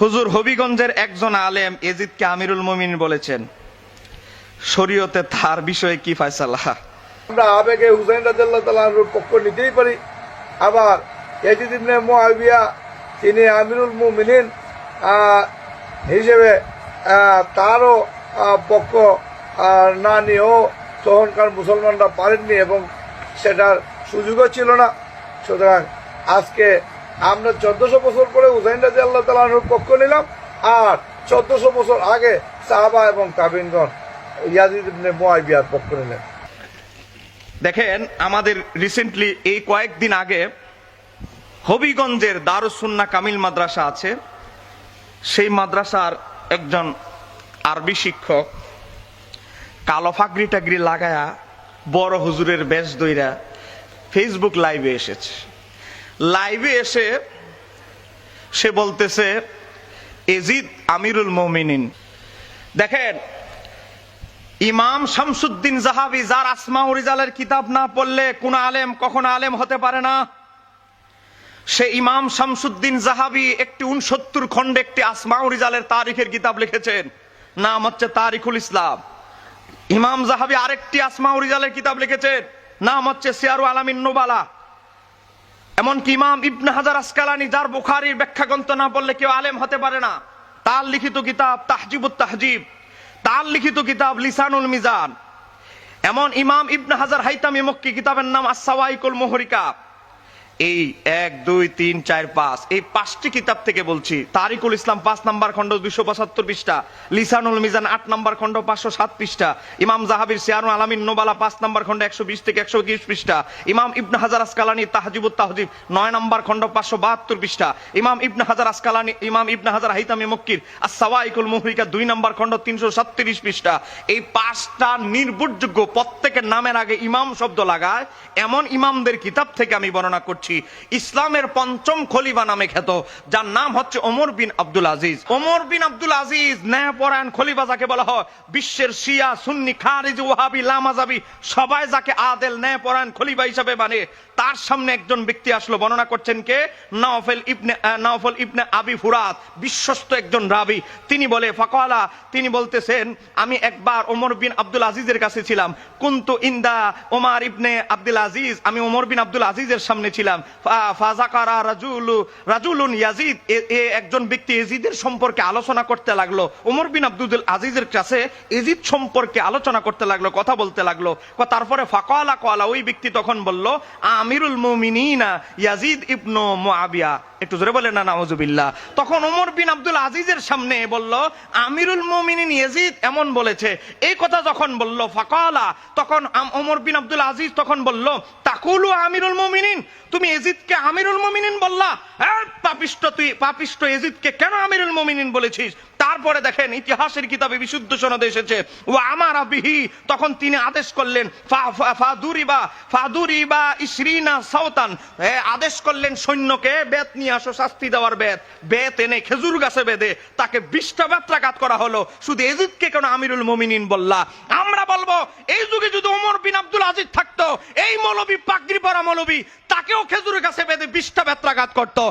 হুজুর হবিগঞ্জের একজন আলেম এজিদকে আমিরুল মমিন বলেছেন, শরীয়তে তার বিষয়ে কি ফয়সালা? আমরা আবেগে হুসাইন রাজাল্লাহ পক্ষ নিতেই পারি। আবার ইয়াজিদ ইবনে মুআবিয়া, তিনি আমিরুল মুমিনিন হিসেবে তারও পক্ষ না নিয়েও তখনকার মুসলমানরা পারেননি এবং সেটার সুযোগও ছিল না। সুতরাং আজকে আমরা চোদ্দশো বছর পরে হুসাইন রাজি আল্লাহ তালাহুর পক্ষ নিলাম, আর চোদ্দশো বছর আগে সাহাবা এবং কাবিনগণ ইয়াজিদ ইবনে পক্ষ নিলেন। দেখেন, আমাদের রিসেন্টলি এই কয়েকদিন আগে হবিগঞ্জের দারুসুন্না কামিল মাদ্রাসা আছে। সেই মাদ্রাসার একজন আরবি শিক্ষক কালো ফাগরি টাগরি লাগায়া বড় হুজুরের বেশ দইরা ফেসবুক লাইভে এসেছে। লাইভে এসে সে বলতেছে, এজিদ আমিরুল মমিনিন। দেখেন, ইমাম শামসুদ্দিন জাহাবি যার আসমা রিজালের কিতাব না পড়লে কোন আলেম কখনো আলেম হতে পারে না। সে ইমাম শামসুদ্দিন জাহাবি একটি উনসত্তর খণ্ডে একটি আসমা রিজালের তারিখের কিতাব লিখেছেন। নাম হচ্ছে তারিখুল ইসলাম। ইমাম জাহাবি আরেকটি আসমা রিজালের কিতাব লিখেছেন। নাম হচ্ছে সিয়ারু আলামিন নোবালা। এমনকি ইমাম ইবনে হাজার আসকালানি যার বুখারির ব্যাখ্যা গ্রন্থ না বললে কেউ আলেম হতে পারে না। তার লিখিত কিতাব তাহজিবুত তাহজিব, তার লিখিত কিতাব লিসানুল মিজান। এমন ইমাম ইবনে হাজার হাইতামি মক্কি কিতাবের নাম আসাওয়াইকুল মোহরিকা। এই এক, দুই, তিন, চার, পাঁচ। এই পাঁচটি কিতাব থেকে বলছি। তারিকুল ইসলাম পাঁচ নাম্বার খণ্ড দুইশো পঁচাত্তর পৃষ্ঠা। লিসানুল মিজান আট নাম্বার খণ্ড পাঁচশো সাত পৃষ্ঠা। ইমাম জাহাবির সিয়ারু আলামিন নোবালা পাঁচ নাম্বার খণ্ড একশো বিশ থেকে একশো বিশ পৃষ্ঠা। ইমাম ইবনে হাজার আসকালানি তাহজিবুত তাহজিব নয় নাম্বার খণ্ড পাঁচশো বাহাত্তর পৃষ্ঠা। ইমাম ইবনে হাজার আসকালানি, ইমাম ইবনে হাজার হাইতামি মক্কির আসাওয়াইকুল মুহরিকা দুই নাম্বার খণ্ড তিনশো সাতত্রিশ পৃষ্ঠা। এই পাঁচটা নির্ভরযোগ্য প্রত্যেকের নামের আগে ইমাম শব্দ লাগায়। এমন ইমামদের কিতাব থেকে আমি বর্ণনা করছি। ইসলামের পঞ্চম খলিফা নামে খ্যাত, যার নাম হচ্ছে ওমর বিন আব্দুল আজিজ। ওমর বিন আব্দুল আজিজ ন্যায়পরায়ণ খলিফা যাকে বলা হয়, বিশ্বের শিয়া, সুন্নি, খারিজ, ওয়াহাবি, লামাজাবি, সবাই যাকে আদেল, ন্যায়পরায়ণ খলিফা হিসাবে মানে। তার সামনে একজন ব্যক্তি আসলো, বর্ণনা করছেন কে? নওফেল ইবনে নওফল ইবনে আবি ফুরাত, বিশ্বস্ত একজন রাবি। তিনি বলে, ফাকালা, তিনি বলতেছেন, আমি একবার ওমর বিন আব্দুল আজিজের কাছে ছিলাম। কুন্তু ইন্দা ওমর ইবনে আব্দুল আজিজ, আমি ওমর বিন আব্দুল আজিজের সামনে ছিলাম। রাজুলুন ইয়াজিদ। এ- একজন ব্যক্তি এজিদের সম্পর্কে আলোচনা করতে লাগল। ওমর বিন আব্দুল আজিজের কাছে এজিদ সম্পর্কে আলোচনা করতে লাগল, কথা বলতে লাগল। তারপরে ফাকালা, কলা, ওই ব্যক্তি তখন বলল, আমিরুল মুমিনিনা ইয়াজিদ ইবনু মুআবিয়া। একটু জোরে বলেন না, নাউজুবিল্লাহ। তখন ওমর বিন আব্দুল আজিজের সামনে বলল, আমিরুল মুমিনিন ইয়াজিদ এমন বলেছে। এই কথা যখন বলল ফাকালা, তখন ওমর বিন আব্দুল আজিজ তখন বলল তাকুলু আমিরুল তুমি এজিদকে আমিরুল বললা। হ্যাঁ পাপিষ্ট তুই, পাপিষ্ট এজিদকে কেন আমিরুল বলেছিস? তারপরে দেখেন ইতিহাসের কিতাবে বিশুদ্ধ সনদে এসেছে। ও আমার আবিহি তখন তিনি আদেশ করলেন ফাদুরিবা ফাদুরিবা ইসরিনা আদেশ করলেন সৈন্যকে বেত নিয়ে আসো, শাস্তি দেওয়ার বেত। বেত এনে খেজুর গাছে বেঁধে তাকে বিশটা বেত্রাঘাত করা হলো। শুধু এজিদকে কেন আমিরুল মুমিনিন বললা? আমরা বলব, এই যুগে যদি ওমর বিন আব্দুল আজিজ থাকতো এই মৌলবী পাগড়ি পরা মৌলবী তাকেও খেজুরের কাছে বেঁধে বিশটা বেত্রাঘাত করতো।